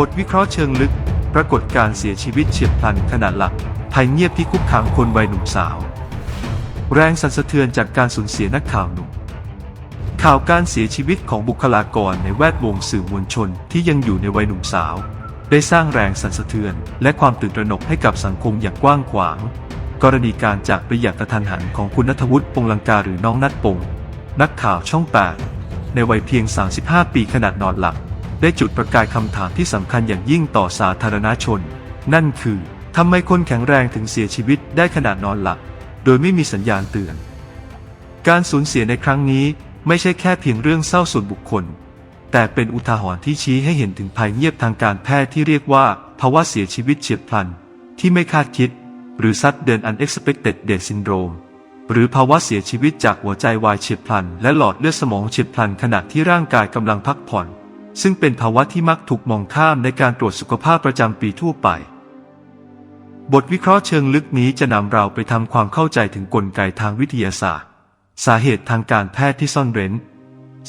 บทวิเคราะห์เชิงลึก ปรากฏการเสียชีวิตเฉียบพลันขนาดหลักภัยเงียบที่คุกคามคนวัยหนุ่มสาว แรงสั่นสะเทือนจากการสูญเสียนักข่าวหนุ่ม ข่าวการเสียชีวิตของบุคลากรในแวดวงสื่อมวลชนที่ยังอยู่ในวัยหนุ่มสาว ได้สร้างแรงสั่นสะเทือน และความตื่นตระหนกให้กับสังคมอย่างกว้างขวาง กรณีการจากไปอย่างกระทันหันของคุณนัทวุฒิปงลังกาหรือน้องนัดปง นักข่าวช่อง8ในวัยเพียง 35 ปีขนาดนอนหลับ ได้จุดประกายคำถามที่สำคัญอย่างยิ่งต่อสาธารณชน นั่นคือทำไมคนแข็งแรงถึงเสียชีวิตได้ขนาดนอนหลับ โดยไม่มีสัญญาณเตือน การสูญเสียในครั้งนี้ไม่ใช่แค่เพียงเรื่องเศร้าส่วนบุคคล แต่เป็นอุทาหรณ์ที่ชี้ให้เห็นถึงภัยเงียบทางการแพทย์ที่เรียกว่าภาวะเสียชีวิตเฉียบพลัน ที่ไม่คาดคิด หรือ sudden unexpected death syndrome หรือภาวะเสียชีวิตจากหัวใจวายเฉียบพลัน และหลอดเลือดสมองเฉียบพลันขณะที่ร่างกายกำลังพักผ่อน ซึ่งเป็นภาวะที่มักถูกมองข้ามในการตรวจสุขภาพประจำปีทั่วไป บทวิเคราะห์เชิงลึกนี้จะนำเราไปทำความเข้าใจถึงกลไกทางวิทยาศาสตร์ สาเหตุทางการแพทย์ที่ซ่อนเร้น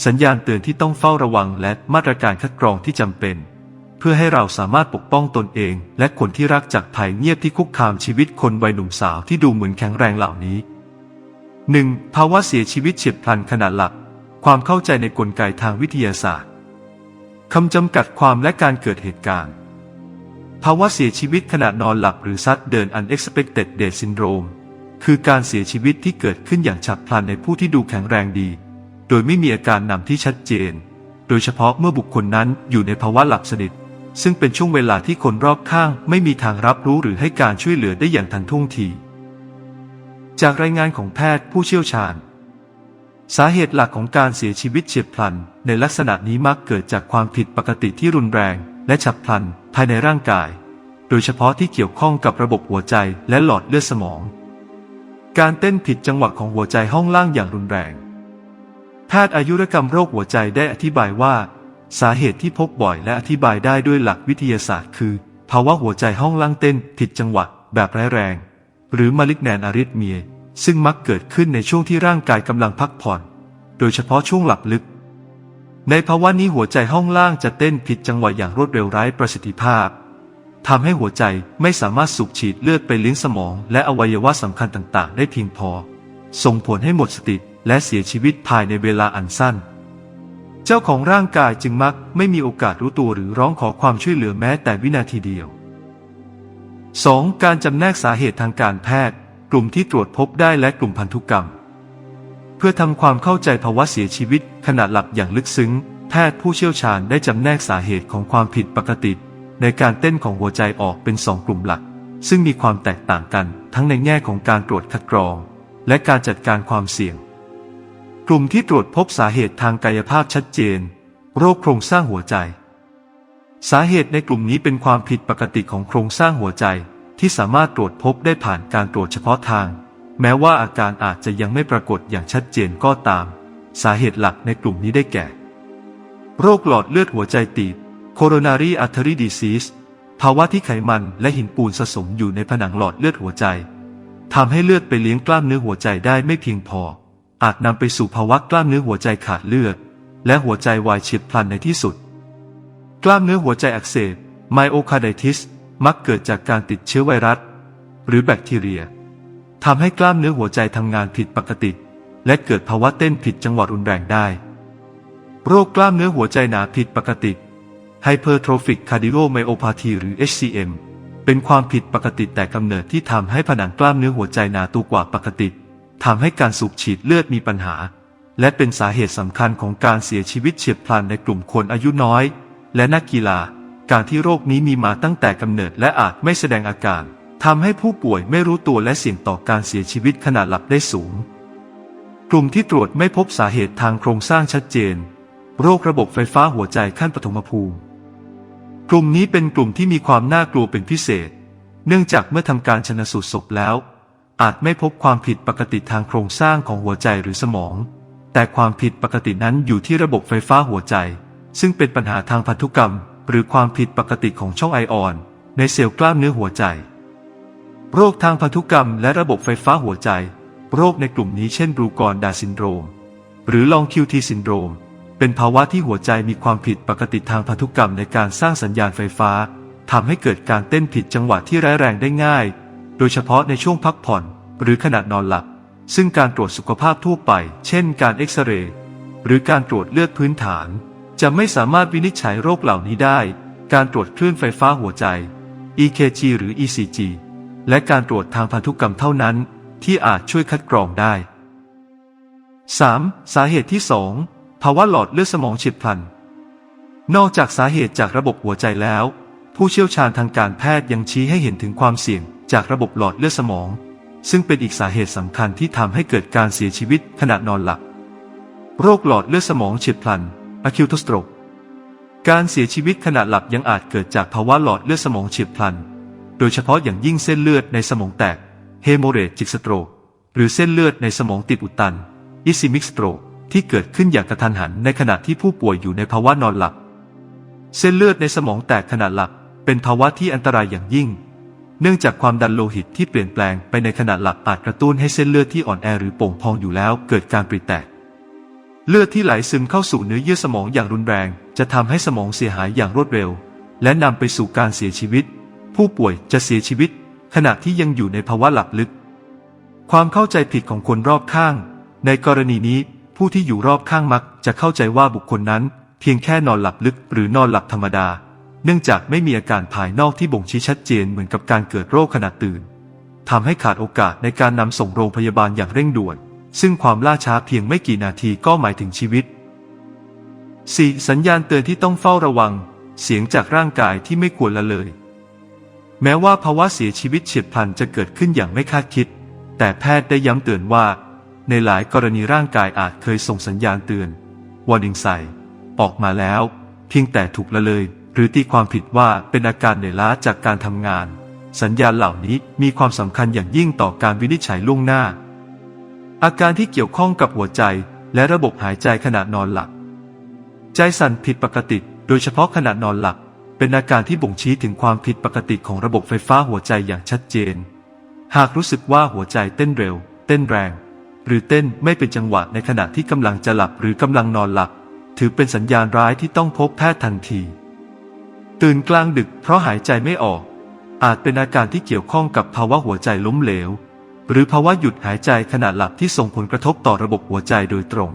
สัญญาณเตือนที่ต้องเฝ้าระวังและมาตรการคัดกรองที่จำเป็น เพื่อให้เราสามารถปกป้องตนเอง และคนที่รักจากภัยเงียบที่คุกคามชีวิตคนวัยหนุ่มสาวที่ดูเหมือนแข็งแรงเหล่านี้ 1. ภาวะเสียชีวิตเฉียบพลันขนาดหลัก ความเข้าใจในกลไกทางวิทยาศาสตร์ คำจำกัดความและการเกิดเหตุการณ์ ภาวะเสียชีวิตขณะนอนหลับหรือซัดเดิน unexpected death syndrome คือการเสียชีวิตที่เกิดขึ้นอย่างฉับพลันในผู้ที่ดูแข็งแรงดี โดยไม่มีอาการนำที่ชัดเจน โดยเฉพาะเมื่อบุคคลนั้นอยู่ในภาวะหลับสนิท ซึ่งเป็นช่วงเวลาที่คนรอบข้าง ไม่มีทางรับรู้หรือให้การช่วยเหลือได้อย่างทันท่วงที จากรายงานของแพทย์ผู้เชี่ยวชาญ สาเหตุหลักของการเสียชีวิตเฉียบพลัน ในลักษณะนี้มักเกิดจากความผิดปกติที่รุนแรง และฉับพลัน ภายในร่างกาย โดยเฉพาะที่เกี่ยวข้องกับระบบหัวใจและหลอดเลือดสมอง การเต้นผิดจังหวะของหัวใจห้องล่างอย่างรุนแรง แพทย์อายุรกรรมโรคหัวใจได้อธิบายว่า สาเหตุที่พบบ่อยและอธิบายได้ด้วยหลักวิทยาศาสตร์ คือ ภาวะหัวใจห้องล่างเต้นผิดจังหวะแบบร้ายแรง หรือมาลิกแนนอาริทเมีย ซึ่งมักเกิดขึ้นในช่วงที่ร่างกายกำลังพักผ่อน โดยเฉพาะช่วงหลับลึก ในภาวะนี้หัวใจห้องล่างจะเต้นผิดจังหวะอย่างรวดเร็วไร้ประสิทธิภาพทำให้หัวใจไม่สามารถสูบฉีดเลือดไปเลี้ยงสมอง และอวัยวะสำคัญต่าง ๆ ได้เพียงพอ ส่งผลให้หมดสติและเสียชีวิตภายในเวลาอันสั้น เจ้าของร่างกายจึงมักไม่มีโอกาสรู้ตัวหรือร้องขอความช่วยเหลือแม้แต่วินาทีเดียว 2. การจำแนกสาเหตุทางการแพทย์ กลุ่มที่ตรวจพบได้และกลุ่มพันธุกรรม เพื่อทำความเข้าใจภาวะเสียชีวิตขณะหลับอย่างลึกซึ้ง แพทย์ผู้เชี่ยวชาญได้จำแนกสาเหตุของความผิดปกติ ในการเต้นของหัวใจออกเป็นสองกลุ่มหลัก ซึ่งมีความแตกต่างกันทั้งในแง่ของการตรวจคัดกรอง และการจัดการความเสี่ยง กลุ่มที่ตรวจพบสาเหตุทางกายภาพชัดเจน โรคโครงสร้างหัวใจ สาเหตุในกลุ่มนี้เป็นความผิดปกติของโครงสร้างหัวใจ ที่สามารถตรวจพบได้ผ่านการตรวจเฉพาะทาง แม้ว่าอาการอาจจะยังไม่ปรากฏอย่างชัดเจนก็ตาม สาเหตุหลักในกลุ่มนี้ได้แก่ โรคหลอดเลือดหัวใจตีบ coronary artery disease ภาวะที่ไขมันและหินปูนสะสมอยู่ในผนังหลอดเลือดหัวใจทำให้เลือดไปเลี้ยงกล้ามเนื้อหัวใจได้ไม่เพียงพอ อาจนำไปสู่ภาวะกล้ามเนื้อหัวใจขาดเลือด และหัวใจวายเฉียบพลันในที่สุด กล้ามเนื้อหัวใจอักเสบ myocarditis มักเกิดจากการติดเชื้อไวรัส หรือแบคทีเรียทำให้กล้ามเนื้อหัวใจทำงานผิดปกติ และเกิดภาวะเต้นผิดจังหวะรุนแรงได้ โรคกล้ามเนื้อหัวใจหนาผิดปกติ Hypertrophic Cardiomyopathy หรือ HCM เป็นความผิดปกติแต่กำเนิดที่ทำให้ผนังกล้ามเนื้อหัวใจหนาตัวกว่าปกติทำให้การสูบฉีดเลือดมีปัญหา และเป็นสาเหตุสำคัญของการเสียชีวิตเฉียบพลันในกลุ่มคนอายุน้อย และนักกีฬา การที่โรคนี้มีมาตั้งแต่กำเนิดและอาจไม่แสดงอาการทำให้ผู้ป่วยไม่รู้ตัวและเสี่ยงต่อการเสียชีวิตขณะหลับได้สูง กลุ่มที่ตรวจไม่พบสาเหตุทางโครงสร้างชัดเจน โรคระบบไฟฟ้าหัวใจขั้นปฐมภูมิ กลุ่มนี้เป็นกลุ่มที่มีความน่ากลัวเป็นพิเศษ เนื่องจากเมื่อทำการชนสูตรศพแล้ว อาจไม่พบความผิดปกติทางโครงสร้างของหัวใจหรือสมอง แต่ความผิดปกตินั้นอยู่ที่ระบบไฟฟ้าหัวใจ ซึ่งเป็นปัญหาทางพันธุกรรม หรือความผิดปกติของช่องไอออน ในเซลล์กล้ามเนื้อหัวใจ โรคทางพันธุกรรมและระบบไฟฟ้าหัวใจ โรคในกลุ่มนี้เช่นบรูกรดาซินโดรม หรือลองคิวทีซินโดรม เป็นภาวะที่หัวใจมีความผิดปกติทางพันธุกรรมในการสร้างสัญญาณไฟฟ้าทำให้เกิดการเต้นผิดจังหวะที่ร้ายแรงได้ง่าย โดยเฉพาะในช่วงพักผ่อน หรือขณะนอนหลับ ซึ่งการตรวจสุขภาพทั่วไป เช่น การเอ็กซเรย์ หรือการตรวจเลือดพื้นฐาน จะไม่สามารถวินิจฉัยโรคเหล่านี้ได้ การตรวจคลื่นไฟฟ้าหัวใจ EKG หรือ ECG และการตรวจทางพันธุกรรมเท่านั้น ที่อาจช่วยคัดกรองได้ 3. สาเหตุที่ 2 ภาวะหลอดเลือดสมองฉีบพลัน นอกจากสาเหตุจากระบบหัวใจแล้ว ผู้เชี่ยวชาญทางการแพทย์ยังชี้ให้เห็นถึงความเสี่ยงจากระบบหลอดเลือดสมอง ซึ่งเป็นอีกสาเหตุสำคัญที่ทำให้เกิดการเสียชีวิตขณะนอนหลับ โรคหลอดเลือดสมองฉีบพลัน acute stroke การเสียชีวิตขณะหลับยังอาจเกิดจากภาวะหลอดเลือดสมองเฉียบพลัน โดยเฉพาะอย่างยิ่งเส้นเลือดในสมองแตก hemorrhagic stroke หรือเส้นเลือดในสมองติดอุดตัน ischemic stroke ที่เกิดขึ้นอย่างกระทันหันในขณะที่ผู้ป่วยอยู่ในภาวะนอนหลับ เส้นเลือดในสมองแตกขณะหลับเป็นภาวะที่อันตรายอย่างยิ่ง เนื่องจากความดันโลหิตที่เปลี่ยนแปลงไปในขณะหลับอาจกระตุ้นให้เส้นเลือดที่อ่อนแอหรือโป่งพองอยู่แล้วเกิดการปริแตก เลือดที่ไหลซึมเข้าสู่เนื้อเยื่อสมองอย่างรุนแรง จะทำให้สมองเสียหายอย่างรวดเร็ว และนำไปสู่การเสียชีวิต ผู้ป่วยจะเสียชีวิต ขณะที่ยังอยู่ในภาวะหลับลึก ความเข้าใจผิดของคนรอบข้าง ในกรณีนี้ผู้ที่อยู่รอบข้างมักจะเข้าใจว่าบุคคลนั้น เพียงแค่นอนหลับลึกหรือนอนหลับธรรมดา เนื่องจากไม่มีอาการภายนอกที่บ่งชี้ชัดเจนเหมือนกับการเกิดโรคขณะตื่นทำให้ขาดโอกาสในการนำส่งโรงพยาบาลอย่างเร่งด่วน ซึ่งความล่าช้าเพียงไม่กี่นาทีก็หมายถึงชีวิต 4. สัญญาณเตือนที่ต้องเฝ้าระวัง เสียงจากร่างกายที่ไม่ควรละเลย แม้ว่าภาวะเสียชีวิตเฉียบพลันจะเกิดขึ้นอย่างไม่คาดคิด แต่แพทย์ได้ย้ำเตือนว่า ในหลายกรณีร่างกายอาจเคยส่งสัญญาณเตือน warning sign ออกมาแล้ว เพียงแต่ถูกละเลย หรือตีความผิดว่าเป็นอาการเหนื่อยล้าจากการทำงาน สัญญาณเหล่านี้มีความสำคัญอย่างยิ่งต่อการวินิจฉัยล่วงหน้า อาการที่เกี่ยวข้องกับหัวใจและระบบหายใจขณะนอนหลับ ใจสั่นผิดปกติ โดยเฉพาะขณะนอนหลับ เป็นอาการที่บ่งชี้ถึงความผิดปกติของระบบไฟฟ้าหัวใจอย่างชัดเจน หากรู้สึกว่าหัวใจเต้นเร็ว เต้นแรง หรือเต้นไม่เป็นจังหวะในขณะที่กำลังจะหลับหรือกำลังนอนหลับ ถือเป็นสัญญาณร้ายที่ต้องพบแพทย์ทันที ตื่นกลางดึกเพราะหายใจไม่ออก อาจเป็นอาการที่เกี่ยวข้องกับภาวะหัวใจล้มเหลว หรือภาวะหยุดหายใจขณะหลับที่ส่งผลกระทบต่อระบบหัวใจโดยตรง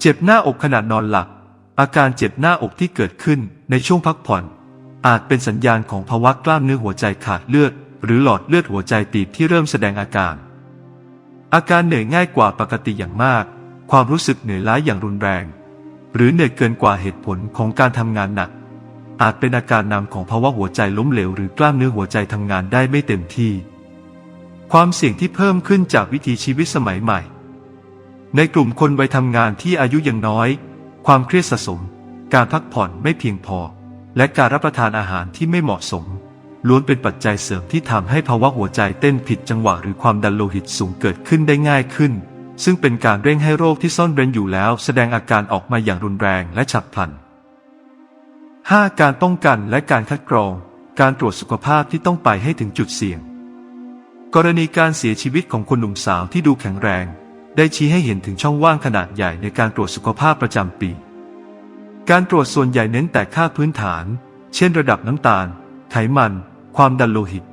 เจ็บหน้าอกขณะนอนหลับ อาการเจ็บหน้าอกที่เกิดขึ้นในช่วงพักผ่อน อาจเป็นสัญญาณของภาวะกล้ามเนื้อหัวใจขาดเลือด หรือหลอดเลือดหัวใจตีบที่เริ่มแสดงอาการ อาการเหนื่อยง่ายกว่าปกติอย่างมาก ความรู้สึกเหนื่อยล้าอย่างรุนแรง หรือเหนื่อยเกินกว่าเหตุผลของการทำงานหนัก อาจเป็นอาการนำของภาวะหัวใจล้มเหลวหรือกล้ามเนื้อหัวใจทำงานได้ไม่เต็มที่ ความเสี่ยงที่เพิ่มขึ้นจากวิถีชีวิตสมัยใหม่ ในกลุ่มคนวัยทำงานที่อายุยังน้อย ความเครียดสะสม การพักผ่อนไม่เพียงพอ และการรับประทานอาหารที่ไม่เหมาะสม ล้วนเป็นปัจจัยเสริมที่ทำให้ภาวะหัวใจเต้นผิดจังหวะหรือความดันโลหิตสูงเกิดขึ้นได้ง่ายขึ้น ซึ่งเป็นการเร่งให้โรคที่ซ่อนเร้นอยู่แล้ว แสดงอาการออกมาอย่างรุนแรงและฉับพลัน 5. การป้องกันและการคัดกรอง การตรวจสุขภาพที่ต้องไปให้ถึงจุดเสี่ยง กรณีการเสียชีวิตของคนหนุ่มสาวที่ดูแข็งแรง ได้ชี้ให้เห็นถึงช่องว่างขนาดใหญ่ในการตรวจสุขภาพประจำปี การตรวจส่วนใหญ่เน้นแต่ค่าพื้นฐาน เช่นระดับน้ำตาล ไขมัน ความดันโลหิต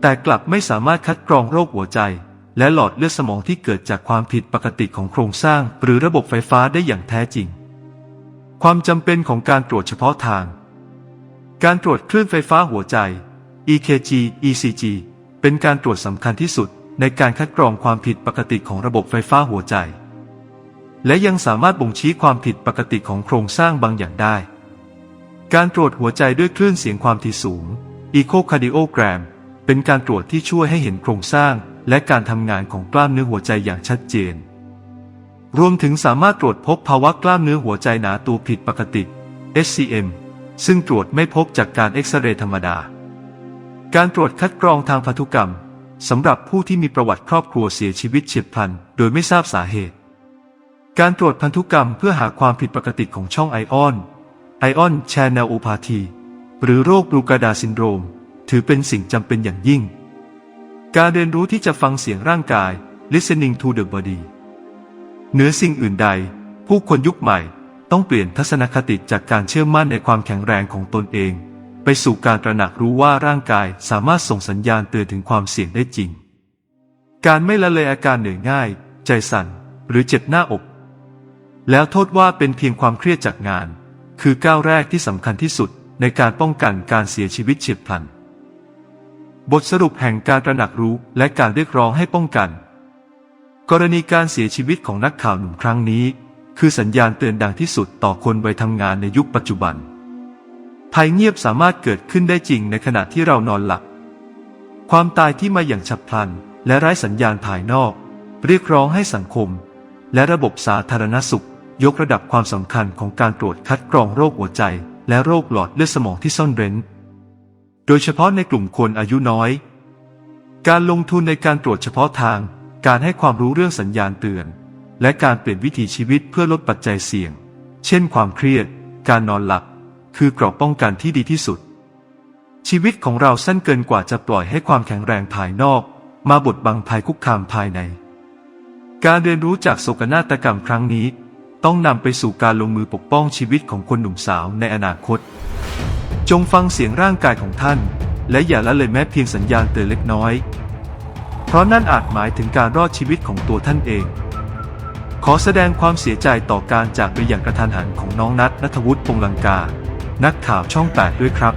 แต่กลับไม่สามารถคัดกรองโรคหัวใจ และหลอดเลือดสมองที่เกิดจากความผิดปกติของโครงสร้าง หรือระบบไฟฟ้าได้อย่างแท้จริง ความจำเป็นของการตรวจเฉพาะทาง การตรวจคลื่นไฟฟ้าหัวใจ EKG ECG เป็นการตรวจสำคัญที่สุดในการคัดกรองความผิดปกติของระบบไฟฟ้าหัวใจ และยังสามารถบ่งชี้ความผิดปกติของโครงสร้างบางอย่างได้ การตรวจหัวใจด้วยคลื่นเสียงความถี่สูง Echocardiogram เป็นการตรวจที่ช่วยให้เห็นโครงสร้าง และการทำงานของกล้ามเนื้อหัวใจอย่างชัดเจน รวมถึงสามารถตรวจพบภาวะกล้ามเนื้อหัวใจหนาตัวผิดปกติ SCM ซึ่งตรวจไม่พบจากการเอ็กซเรย์ธรรมดา การตรวจคัดกรองทางพันธุกรรมสำหรับผู้ที่มีประวัติครอบครัวเสียชีวิตเฉียบพลันโดยไม่ทราบสาเหตุ การตรวจพันธุกรรมเพื่อหาความผิดปกติของช่องไอออน ไอออนแชนเนลโอพาธีหรือโรคบรูกาดาซินโดรม ถือเป็นสิ่งจำเป็นอย่างยิ่ง การเรียนรู้ที่จะฟังเสียงร่างกาย listening to the body เหนือสิ่งอื่นใด ผู้คนยุคใหม่ต้องเปลี่ยนทัศนคติจากการเชื่อมั่นในความแข็งแรงของตนเอง ไปสู่การตระหนักรู้ว่าร่างกายสามารถส่งสัญญาณเตือนถึงความเสี่ยงได้จริง การไม่ละเลยอาการเหนื่อยง่าย ใจสั่น หรือเจ็บหน้าอก แล้วโทษว่าเป็นเพียงความเครียดจากงาน คือก้าวแรกที่สำคัญที่สุดในการป้องกันการเสียชีวิตเฉียบพลัน บทสรุปแห่งการตระหนักรู้และการเรียกร้องให้ป้องกัน กรณีการเสียชีวิตของนักข่าวหนุ่มครั้งนี้ คือสัญญาณเตือนดังที่สุดต่อคนวัยทำงานในยุคปัจจุบัน ภัยเงียบสามารถเกิดขึ้นได้จริงในขณะที่เรานอนหลับ ความตายที่มาอย่างฉับพลัน และไร้สัญญาณภายนอก เรียกร้องให้สังคม และระบบสาธารณสุข ยกระดับความสำคัญของการตรวจคัดกรองโรคหัวใจ และโรคหลอดเลือดสมองที่ซ่อนเร้น โดยเฉพาะในกลุ่มคนอายุน้อย การลงทุนในการตรวจเฉพาะทาง การให้ความรู้เรื่องสัญญาณเตือน และการเปลี่ยนวิถีชีวิตเพื่อลดปัจจัยเสี่ยง เช่น ความเครียด การนอนหลับ คือกรอบป้องกันที่ดีที่สุด ชีวิตของเราสั้นเกินกว่าจะปล่อยให้ความแข็งแรงภายนอก มาบดบังภัยคุกคามภายใน การเรียนรู้จากโศกนาฏกรรมครั้งนี้ ต้องนำไปสู่การลงมือปกป้องชีวิตของคนหนุ่มสาวในอนาคต จงฟังเสียงร่างกายของท่าน และอย่าละเลยแม้เพียงสัญญาณเตือนเล็กน้อย เพราะนั่นอาจหมายถึงการรอดชีวิตของตัวท่านเองขอแสดงความเสียใจต่อการจากไปอย่างกระทันหันของน้องนัทนัทวุฒิปงลังกา นักข่าวช่อง 8 ด้วยครับ